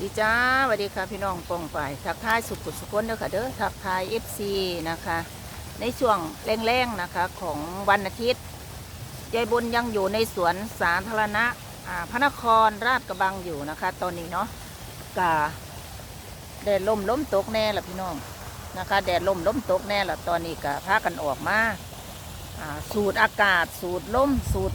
ดีจ้าสวัสดีค่ะพี่น้องปองฝ่ายทักทายสุขุสุขนเด้อค่ะเด้อทักทาย FC นะคะ ในช่วงแรงๆนะคะของวันอาทิตย์ยายบุญยังอยู่ในสวนสาธารณะพระนครราชกระบังอยู่นะคะ ตอนนี้เนาะกาแดดลมล้มตกแน่ละพี่น้องนะคะ แดดลมล้มตกแน่ละตอนนี้ก็พากันออกมาอ่าสูดอากาศสูดลมสูด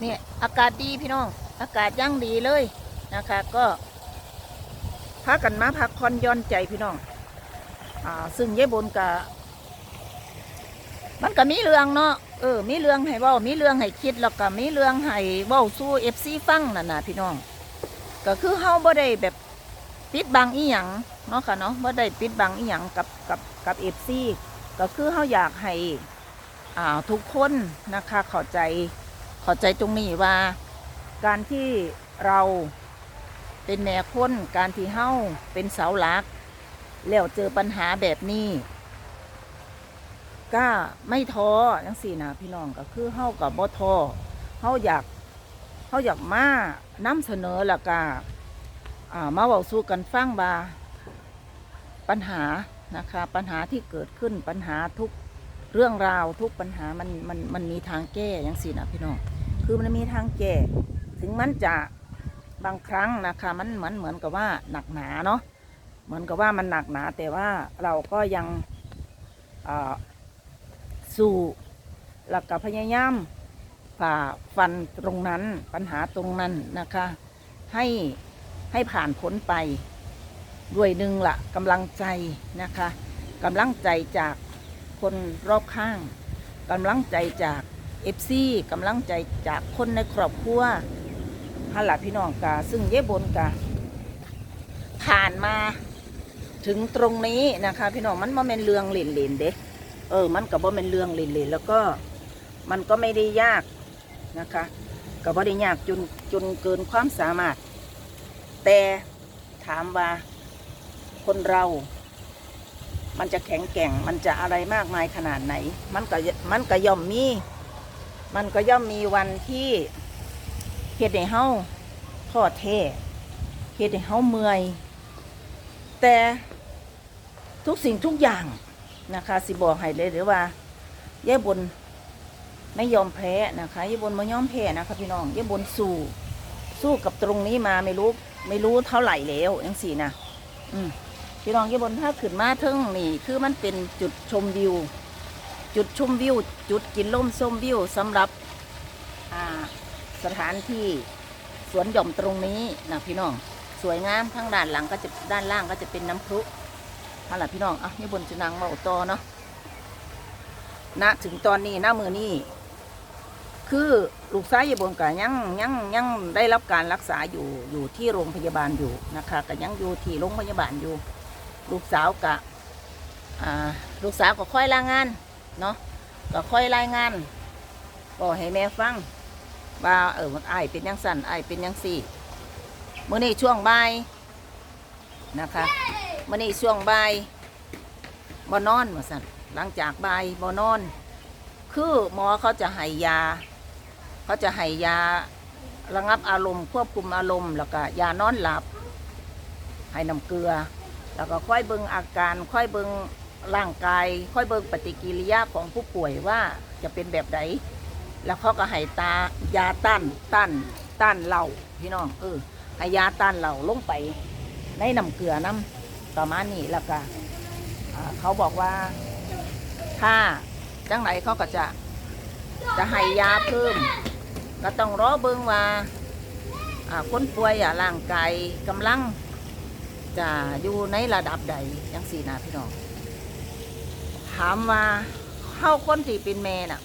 เนี่ยอากาศดีพี่น้อง อากาศยั่งดีเลยนะคะ ก็ พากันมาพักผ่อนย่อนใจพี่น้องอ่าซึ่งยายบุญกะมันก็มีเรื่องเนาะเออ มีเรื่องให้เว้ามีเรื่องให้คิดแล้วก็มีเรื่องให้เว้าสู้เอฟซีฟังนั่นน่ะพี่น้อง ก็คือเฮาบ่ได้แบบปิดบังอีหยังเนาะค่ะเนาะบ่ได้ปิดบังอีหยังกับกับกับเอฟซีก็คือเฮาอยากให้อ่าทุกคนนะคะเข้าใจเข้าใจตรงนี้ว่า การที่เรา เป็นแม่คนการที่เฮ้าเป็นเสาหลัก แล้วเจอปัญหาแบบนี้ก็ไม่ท้อจังสี่นะพี่น้องก็คือเฮ้ากับบ่ท้อเฮ้าอยากเฮ้าอยากมานำเสนอล้วก็อ่ามาเว้าสู่กันฟังว่าปัญหานะคะปัญหาที่เกิดขึ้นปัญหาทุกเรื่องราวทุกปัญหามันมันมันมีทางแก้จังสี่นะพี่น้องคือมันมีทางแก้ถึงมันจะ บางครั้งนะคะมันเหมือนเหมือนกับว่าหนักหนาเนาะเหมือนกับว่ามันหนักหนา แต่ว่าเราก็ยังสู้แล้วก็พยายามฝ่าฟันตรงนั้นปัญหาตรงนั้นนะคะ ให้ให้ผ่านพ้นไปด้วยหนึ่งละกำลังใจนะคะกำลังใจจากคนรอบข้างกำลังใจจากเอฟซีกำลังใจจากคนในครอบครัว ฮัลล่ะพี่น้องกาซึ่งเย่บนกาผ่านมาถึงตรงนี้นะคะ พี่น้องมันบ่เป็นเรื่องเล่นๆเด้เออ มันก็บ่เป็นเรื่องเล่นๆแล้วก็มันก็ไม่ได้ยากนะคะก็บ่ได้ยากจนจนเกินความสามารถ แต่ถามว่าคนเรา มันจะแข็งแกร่ง มันจะอะไรมากมายขนาดไหน มันก็มันก็ย่อมมี มันก็ย่อมมีวันที่เฮ็ดให้เฮา ท้อแท้เฮ็ดให้เฮาเมื่อย แต่ทุกสิ่งทุกอย่างนะคะ สิบอกให้เลยหรือว่าย่าบนไม่ยอมแพ้นะคะย่าบนไม่ยอมแพ้นะคะพี่น้องย่าบนสู้สู้กับตรงนี้มาไม่รู้ไม่รู้เท่าไหร่แล้วยังสี่นะอืมพี่น้องย่าบนถ้าขึ้นมาเทึงนี่คือมันเป็นจุดชมวิว จุดชมวิว จุดกินลมชมวิวสำหรับอ่าสถานที่ สวนหย่อมตรงนี้นะพี่น้องสวยงามข้างด้านหลังก็จะด้านล่างก็จะเป็นน้ำพุเอาละพี่น้องอะนี่บนจะนังเมาตอเนาะณถึงตอนนี้หน้ามือนี่คือลูกชายอยบนก็ยังยังยังได้รับการรักษาอยู่อยู่ที่โรงพยาบาลอยู่นะคะก็ยังอยู่ที่โรงพยาบาลอยู่ ลูกสาวกะอ่าลูกสาวก็ค่อยลางานเนาะก็ค่อยรายงานบอกให้แม่ฟัง ว่าเออมันไอเป็นยังสั่นไอเป็นยังสี่มื่อนี้ช่วงบ่ายนะคะมื่อนี้ช่วงบ่ายบ่นอนมาสั่นหลังจากบ่ายบ่นอน คือหมอเขาจะให้ยา เขาจะให้ยาระงับอารมณ์ควบคุมอารมณ์แล้วก็ยานอนหลับ ให้น้ำเกลือ แล้วก็ค่อยเบิ่งอาการค่อยเบิ่งร่างกาย ค่อยเบิ่งปฏิกิริยาของผู้ป่วยว่าจะเป็นแบบไหน แล้วเขาก็ให้ตายาต้านต้านต้านเหล่าพี่น้องเออให้ยาต้านเหล่าลงไปในน้ำเกลือน้ำประมานี้แล้วก็อ่าเขาบอกว่าถ้าจังไหนเขาก็จะจะให้ยาเพิ่ม ก็ต้องรอเบิ่งว่าอ่าคนป่วยอะร่างกายกำลังจะอยู่ในระดับใดยังสี่นะพี่น้อง ถามว่าเข้าคนที่เป็นแม่น่ะ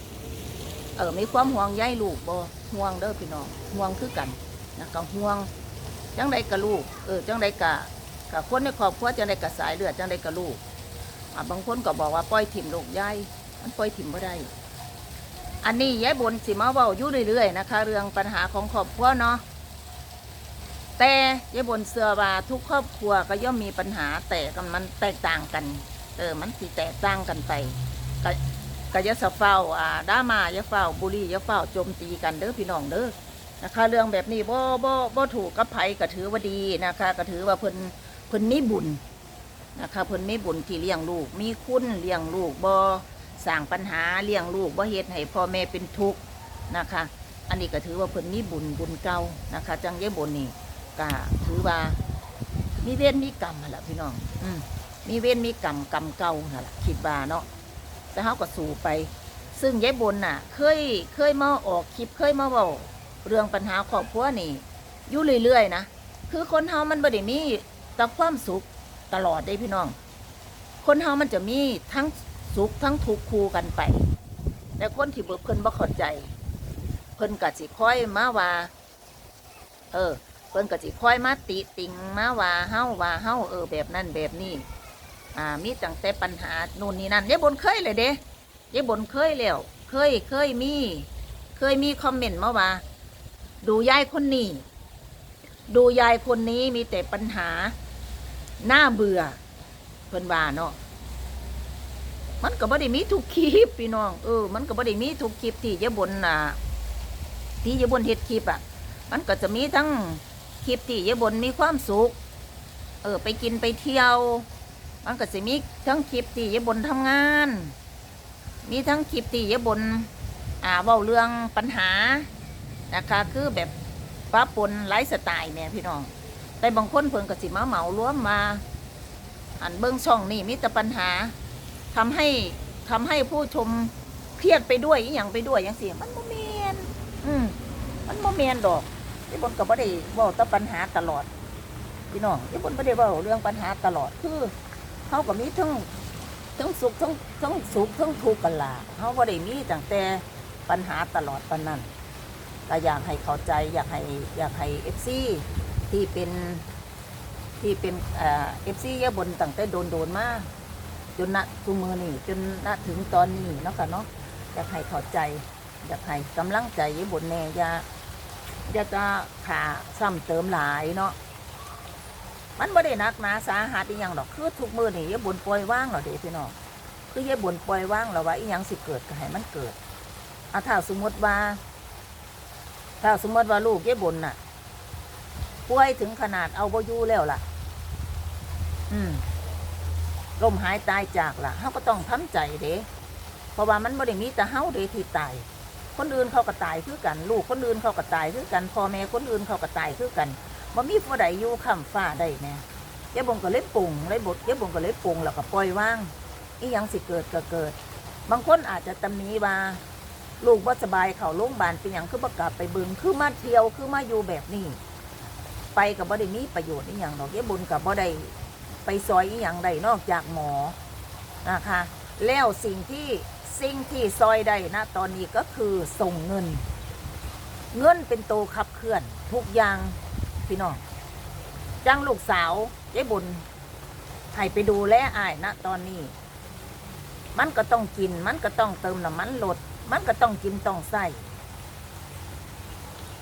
เออมีความห่วงใยลูกบ่ห่วงเด้อพี่น้องห่วงคือกันนะก็ห่วงจังใดกับลูกเออจังใดกับกับคนในครอบครัวจังใดกับสายเลือดจังใดกับลูกอะบางคนก็บอกว่าปล่อยถิ่มลูกยายมันปล่อยถิ่มบ่ได้อันนี้ยายบนสิมาเว้าอยู่เรื่อยๆนะคะ เรื่องปัญหาของครอบครัวเนาะแต่ยายบนเสือว่าทุกครอบครัวก็ย่อมมีปัญหาแต่กันมันแตกต่างกัน เออมันสิแตกต่างกันไป ก็ก็จะสะเฝ้าอ่าด่ามาอย่าเฝ้าบุรีอย่าเฝ้าโจมตีกันเด้อพี่น้องเด้อนะคะ เรื่องแบบนี้บ่บ่บ่ถูกกับไผก็ถือว่าดีนะคะ ก็ถือว่าเพิ่นเพิ่นมีบุญนะคะเพิ่นมีบุญที่เลี้ยงลูก มีคุณเลี้ยงลูกบ่สร้างปัญหาเลี้ยงลูกบ่เฮ็ดให้พ่อแม่เป็นทุกข์นะคะ อันนี้ก็ถือว่าเพิ่นมีบุญบุญเก่านะคะ จังเย่บนนี่ก็ถือว่ามีเวรมีกรรมนั่นแหละพี่น้อง อืมมีเวรมีกรรมกรรมเก่านั่นแหละคิดว่าเนาะ แต่เฮาก็สู้ไป ซึ่งยายบนน่ะ เคยเคยมาออกคลิปเคยมาเว้าเรื่องปัญหาครอบครัวนี่อยู่เรื่อยๆนะคือคนเฮามันบ่ได้มีแต่ความสุขตลอดได้พี่น้อง คนเฮามันจะมีทั้งสุขทั้งทุกข์คู่กันไป แต่คนที่บ่เพิ่นบ่เข้าใจ เพิ่นก็สิคอยมาว่า เออ เพิ่นก็สิคอยมาติติงมาว่าเฮาว่าเฮาเออแบบนั้นแบบนี้ อ่ามีตั้งแต่ปัญหานู่นนี่นั่นยายบนเคยเลยเด้ยายบนเคยแล้วเคยเคยมี เคยมีคอมเมนต์มาว่า ดูยายคนนี้ ดูยายคนนี้มีแต่ปัญหาหน้าเบื่อเพิ่นว่าเนาะมันก็บ่ได้มีทุกคลิปพี่น้องเออมันก็บ่ได้มีทุกคลิปที่ยายบนอ่าที่ยายบนเฮ็ดคลิปอะ มันก็จะมีทั้งคลิปที่ยายบนมีความสุข เออ ไปกินไปเที่ยว มันก็จะมีทั้งคลิปที่ยบนทำงาน มีทั้งคลิปที่ยบนอ่าเว้าเรื่องปัญหานะคะคือแบบป้าปนไลฟ์สไตล์เนี่ยพี่น้อง แต่บางคนเพิ่นก็สิมาเหมารวมมา อันเบื้องช่องนี่มีแต่ปัญหาทำให้ทำให้ผู้ชมเครียดไปด้วยอย่างไปด้วยอย่างเสียมันโมเมนอืมมันโมเมนดอกที่บนก็บ่ได้เว้าแต่ปัญหาตลอดพี่น้องที่บนบ่ได้เว้าเรื่องปัญหาตลอดคือ เขาก็มีทั้งทั้งสุขทั้งทั้งสุขทั้งทุกข์กันล่ะเขาบ่ได้มีตั้งแต่ปัญหาตลอดปานนั้นก็อยากให้เข้าใจอยากให้อยากให้เอฟซีที่เป็นที่เป็นเอฟซีเยอะบนตั้งแต่โดนโดนมาจนณทุมือนี่จนณถึงตอนนี้เนาะค่ะเนาะอยากให้เข้าใจ อยากให้กำลังใจเยอะบนแน่ยาอย่าจะขาซ้ำเติมหลายเนาะ มันไม่ได้นักหนาสาหัสอีหยังดอกคือทุกมือนี่ยายบุญปล่อยว่างเหรอเด็พี่น้องคือยายบุญปล่อยว่างแล้วว่าอีหยังสิเกิดก็ให้มันเกิดอาถ้าสมมติว่า ถ้าสมมติว่าลูกยายบุญน่ะป่วยถึงขนาดเอาบ่อยู่แล้วล่ะ อืมลมหายตายจากล่ะเฮาก็ต้องทำใจเด้เพราะว่ามันบ่ได้มีแต่เฮาเด้ที่ตายคนอื่นเขาก็ตายคือกัน ลูกคนอื่นเขาก็ตายคือกันพ่อแม่คนอื่นเขาก็ตายคือกัน บ่มีผู้ใดอยู่ข้ามฟ้าได้แน่ยายบงก็เลยปรุงเลยบดยายบงก็เลยปรุงแล้วก็ปล่อยว่างอีหยังสิเกิดก็เกิด บางคนอาจจะตำหนิว่าลูกบ่สบายเขาโรงพยาบาลเป็นหยังคือบ่กลับไปเบึงคือมาเที่ยวคือมาอยู่แบบนี้ ไปกับบ่ได้มีประโยชน์อีหยังดอกยายบุญกับบ่ได้ไปซอยอีหยังใดนอกจากหมอนะคะแล้วสิ่งที่สิ่งที่ซอยได้นะตอนนี้ก็คือส่งเงิน เงินเป็นตัวขับเคลื่อนทุกอย่าง พี่น้องจ้างลูกสาวยายบุญให้ไปดูแลอ้ายนะตอนนี้ มันก็ต้องกิน มันก็ต้องเติมน้ำมันรถมันก็ต้องกินต้องใส่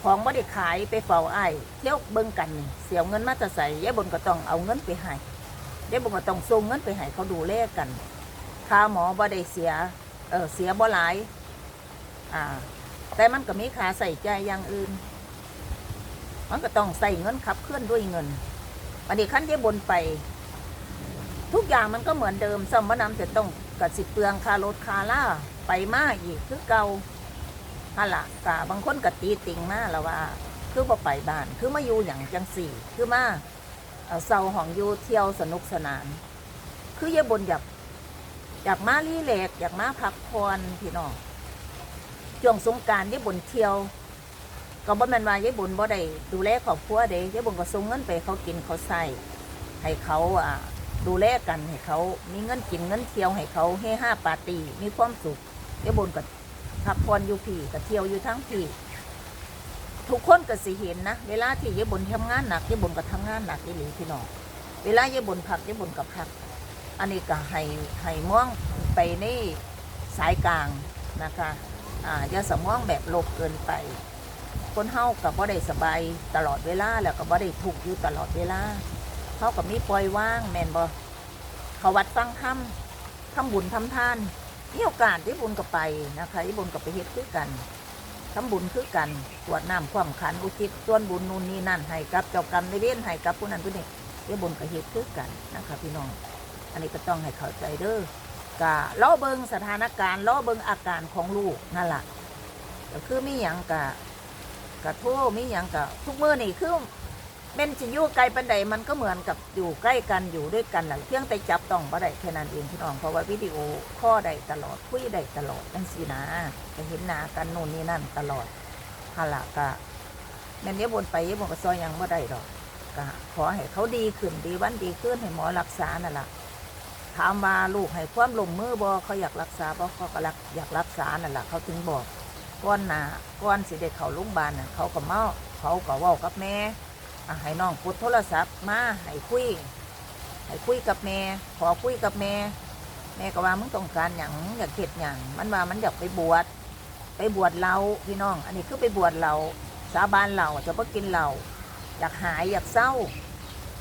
ของไม่ได้ขายไปเฝ้าอ้ายเที่ยวเบิ่งกันนี่เสียเงินมาจะใส่ยายบุญก็ต้องเอาเงินไปให้ยายบุญก็ต้องส่งเงินไปให้เขาดูแลกันค่าหมอบ่ได้เสีย เออเสียบ่หลาย อ่า แต่มันก็มีค่าใส่ใจอย่างอื่น มันก็ต้องใส่เงินขับเคลื่อนด้วยเงินวันนี้ขั้นที่บนไป ทุกอย่างมันก็เหมือนเดิมสมน้ำจะต้องกับสิเปลืองคารถคาล่าไปมาอีกคือเก่าฮะละกะบางคนก็ตีติงมาแล้วว่า คือบ่ไปบ้าน คือมาอยู่อย่างจังสี่ คือมาเศร้าหองอยู่เที่ยวสนุกสนาน คือเยบนอยากอยากมารีแลกอยากมาพักผ่อนพี่น้องช่วงสงการยายบนเที่ยว ก็บ่แม่นว่ายายบุญบ่ได้ดูแลครอบครัวเด้ยายบุญก็ส่งเงินไปเขากินเขาใส่ให้เขาอ่าดูแลกันให้เขามีเงินกินเงินเที่ยวให้เขาเฮฮาปาร์ตี้มีความสุขยายบุญก็พักผ่อนอยู่พี่ก็เที่ยวอยู่ทั้งพี่ทุกคนก็สิเห็นนะ เวลาที่ยายบุญทำงานหนักยายบุญก็ทำงานหนักอีหลีพี่น้องเวลายายบุญพักยายบุญก็พัก อันนี้ก็ให้ให้มองไปในสายกลางนะคะอ่าอย่าสมองแบบโลกเกินไป คนเฮากับบ่ได้สบายตลอดเวลาแล้วก็บ่ได้ทุกอยู่ตลอดเวลาเฮากับมีปล่อยว่างแม่นบ่เขาวัดฟังธรรมทำบุญทำทานมีโอกาสที่บุญก็ไปนะคะที่บุญก็ไปเฮ็ดคือกันทำบุญคือกันกรวดน้ำความขันอุทิศส่วนบุญนู่นนี่นั่นให้กับเจ้ากรรมในายเวรให้กับผู้นั้นผู้นี้เดี๋ยวบุญกับเหตุคือกันนะคะพี่น้อง อันนี้ก็ต้องให้เข้าใจเด้อกะล้อเบิงสถานการณ์ล้อเบิงอาการของลูกนั่นแหละก็คือมีหยังกะ กระโทษมีหยังกะทุกมือนี่คือแม่นจะอยู่ไกลปันใดมันก็เหมือนกับอยู่ใกล้กันอยู่ด้วยกันแหละเพียงแต่จับต้องบ่ได้แค่นั้นเองพี่น้องเพราะว่าวิดีโอข้อได้ตลอดคุยได้ตลอดจังสีนะจะเห็นหน้ากันโน่นนี่นั่นตลอดฮะละกะแม่นเยบนไปเยบนก็ซอยยังบ่ได้ดอกกะขอให้เขาดีขึ้นดีวันดีขึ้นให้หมอรักษานั่นแหละถามว่าลูกให้ความลงมือบ่เขาอยากรักษาบ่เขาก็รักอยากรักษานั่นแหละเขาถึงบอก ก้อนหนาก้อนสิเด็กเขาโรงบาลน่ะเขาก็เมาเขาก็เว้ากับแม่อะให้น้องกดโทรศัพท์มาให้คุยให้คุยกับแม่ขอคุยกับแม่แม่ก็ว่ามึงต้องการหยังอยากเก็ดหยังมันว่ามันอยากไปบวชไปบวชเราพี่น้อง อันนี้คือไปบวชเราสาบานเราจะบ่กินเราอยากหายอยากเศร้า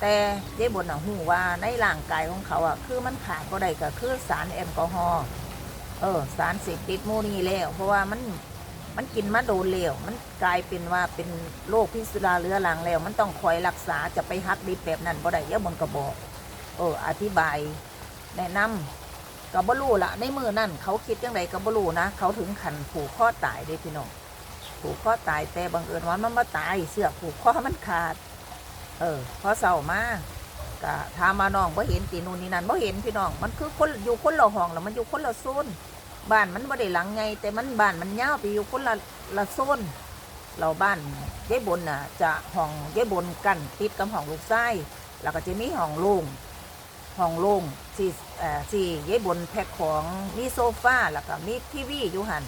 แต่เจ๊บนอะหูว่าในร่างกายของเขาอะคือมันขาดก็ได้ก็คือสารแอลกอฮอล์เออสารเสพติดมูนี่แล้ว เพราะว่ามัน มันกินมาโดนแล้วมันกลายเป็นว่าเป็นโรคพิษสุราเรื้อรังแล้ว มันต้องคอยรักษาจะไปฮักดิบแบบนั้นบ่ได้เยอะบนกระบอกเอออธิบาย แนะนำกับบลูละในมือนั่นเขาคิดยังไงกับบลูนะเขาถึงขันผูกข้อตายเด้พี่น้องผูกข้อตายแต่บังเอิญว่ามันมาตายเสือผูกข้อมันขาด เออพอเศร้ามากก็ถามมาน้องบ่เห็นตีนูนนี่นั่นบ่เห็นพี่น้อง มันคือคนอยู่คนละห้องแล้วมันอยู่คนละโซน บ้านมันบ่ได้หลังไงแต่มันบ้านมันยาวไปอยู่คนละละโซนเราบ้านยายบนน่ะ จะห้องยายบนกันติดกับห้องลูกไส้แล้วก็จะมีห้องโล่งห้องโล่งสี่เอ่อสี่ยายบนแพ็คของมีโซฟาแล้วก็มีทีวีอยู่หัน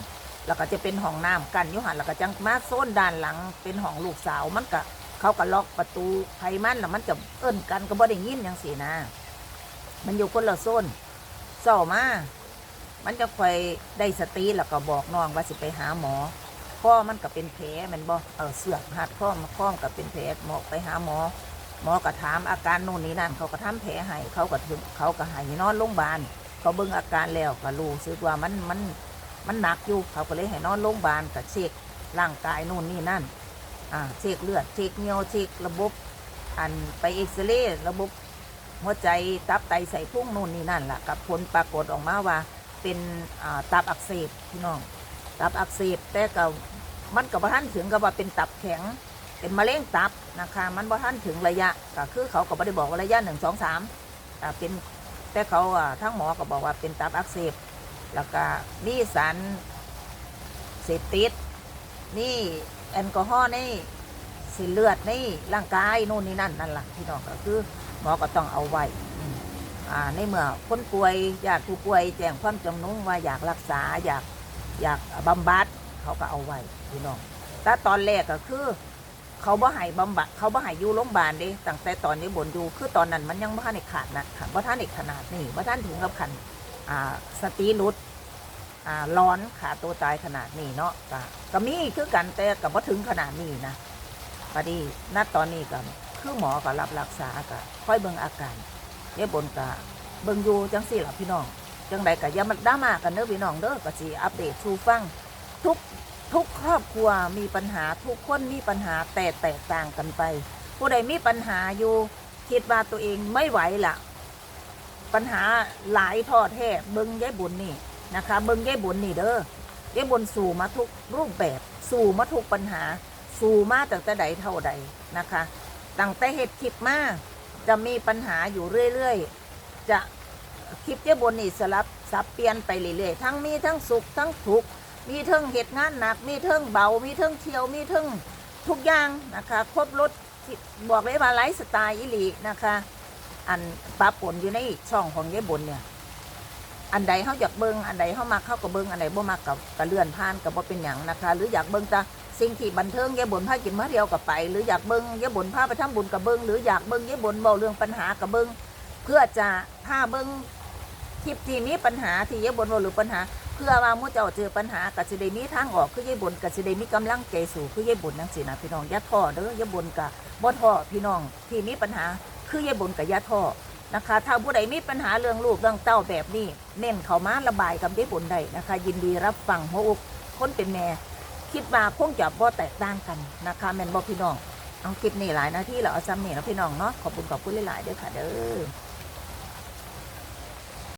แล้วก็จะเป็นห้องน้ำกันอยู่หันแล้วก็จังมาโซนด้านหลัง เป็นห้องลูกสาวมันก็เขาก็ล็อกประตูไพมันแล้วมันจะเอิ้นกันก็บ่ได้ยินอย่างสีนะ มันอยู่คนละโซนเศร้ามา มันจะคอยได้สติแล้วก็บอกน้องว่าสิไปหาหมอข้อมันก็เป็นแผลมันบ่เออเสือกหัดข้อมาข้อมก็เป็นแผลหมอไปหาหมอ หมอก็ถามอาการโน่นนี่นั่นเขาก็ทำแผลให้เขาก็ถึงเขาก็ให้นอนโรงพยาบาลเขาเบิ่งอาการแล้วก็รู้สึกว่ามันมันมันหนักอยู่เขาก็เลยให้นอนโรงพยาบาลกับเช็คร่างกายโน่นนี่นั่นอ่าเช็คเลือดเช็คเงียวเช็คระบบอันไปเอ็กซเรย์ระบบหัวใจตับไตใส่พุ่งนู่นนี่นั่นแหละกับผลปรากฏออกมาว่า เป็นอ่าตับอักเสบพี่น้อง ตับอักเสบแต่ก็มันกับท่านถึงกับว่าเป็นตับแข็ง เป็นมะเร็งตับนะคะ มันบ่ท่านถึงระยะก็คือเขาก็บ่ได้บอกว่าระยะหนึ่งสองสามอ่เป็นแต่เขาทั้งหมอก็บอกว่าเป็นตับอักเสบแล้วก็มีสารเสพติดนี่แอลกอฮอล์นี่สิเลือดนี่ร่างกายนู่นนี่นั่นนั่นแหละพี่น้องก็คือหมอก็ต้องเอาไว้ ในเมื่อคนป่วยญาติผู้ป่วยแจ้งความจำนงว่าอยากรักษาอยากอยากบำบัดเขาก็เอาไว้พี่น้องแต่ตอนแรกก็คือ เขาบ่ให้บำบัดเขาบ่ให้อยู่โรงพยาบาลเด้ตั้งแต่ตอนนี้บนอยู่คือตอนนั้นมันยังบ่ทันได้ขาดนะค่ะบ่ทันได้ขนาดนี้บ่ทันถึงกับขันอ่าสติหลุดอ่าร้อนขาตัวตายขนาดนี้เนาะก็ก็มีคือกันแต่กับว่าถึงขนาดนี้นะพอดีณตอนนี้ก็คือหมอก็รับรักษาก็ค่อยเบิ่งอาการ เดี๋ยบนก็เบิ่งอยู่จังสี่หล่ะพี่น้องจังใดก็อย่ามาด่ามากันเด้อพี่น้องเด้อก็สิอัปเดตสู่ฟังทุกทุกครอบครัวมีปัญหาทุกคนมีปัญหาแต่แตกต่างกันไป ผู้ใดมีปัญหาอยู่คิดว่าตัวเองไม่ไหวล่ะปัญหาหลายทอดแท้เบิ่งยายบุญนี่นะคะ เบิ้งยายบุญนี่เด้อยายบุญสู่มาทุกรูปแบบสู่มาทุกปัญหา สู่มาตั้งแต่ใดเท่าใดนะคะตั้งแต่เหตุคลิปมา จะมีปัญหาอยู่เรื่อยๆ จะคลิปยาบนี่สลับสับเปลี่ยนไปเรื่อยๆ ทั้งมีทั้งสุขทั้งทุกข์ มีเทิงเหตุงานหนัก มีเทิงเบา มีเทิงเที่ยว มีเทิงทุกอย่างนะคะ ครบรถบอกเลยว่าไลฟ์สไตล์อิลีนะคะ อันปะปนอยู่ในช่องของยายบุญเนี่ย อันใดเขาอยากเบิงอันใดเขามาเข้ากับเบิงอันใดบ่มากับกระเลื่อนผ่านกับบ่เป็นหยังนะคะ หรืออยากเบิงแต่ สิ่งที่บันเทิงยายบนพากินมาเดียวกับไป หรืออยากเบิงยายบนพาไปทำบุญกับเบิงหรืออยากเบิงยายบนเบาเรื่องปัญหากับเบิงเพื่อจะพาเบิงคลิปที่มีปัญหาที่ยายบนเว้าหรือปัญหา เพื่อว่ามู่เจ้าเจอปัญหากับสิได้มีทางออกคือยายบนกับสิได้มีกำลังใจสู่คือยายบนนังสินะพี่น้องย่าท้อเด้อยายบนกับบ่ท้อพี่น้องที่มีปัญหาคือยายบนกับยาท้อนะคะถ้าผู้ใดมีปัญหาเรื่องลูกเรื่องเต้าแบบนี้ เน้นเขามาระบายกับได้ผลใดนะคะ ยินดีรับฟังหัวอกคนเป็นแม่ คิดว่าคงจะบ่แตกต่างกันนะคะแม่นบ่พี่น้องเอาคลิปนี้หลายนาทีแล้วเอาซ้ำนี่แล้วพี่น้องเนาะขอบคุณขอบคุณหลายๆด้วยค่ะเด้อ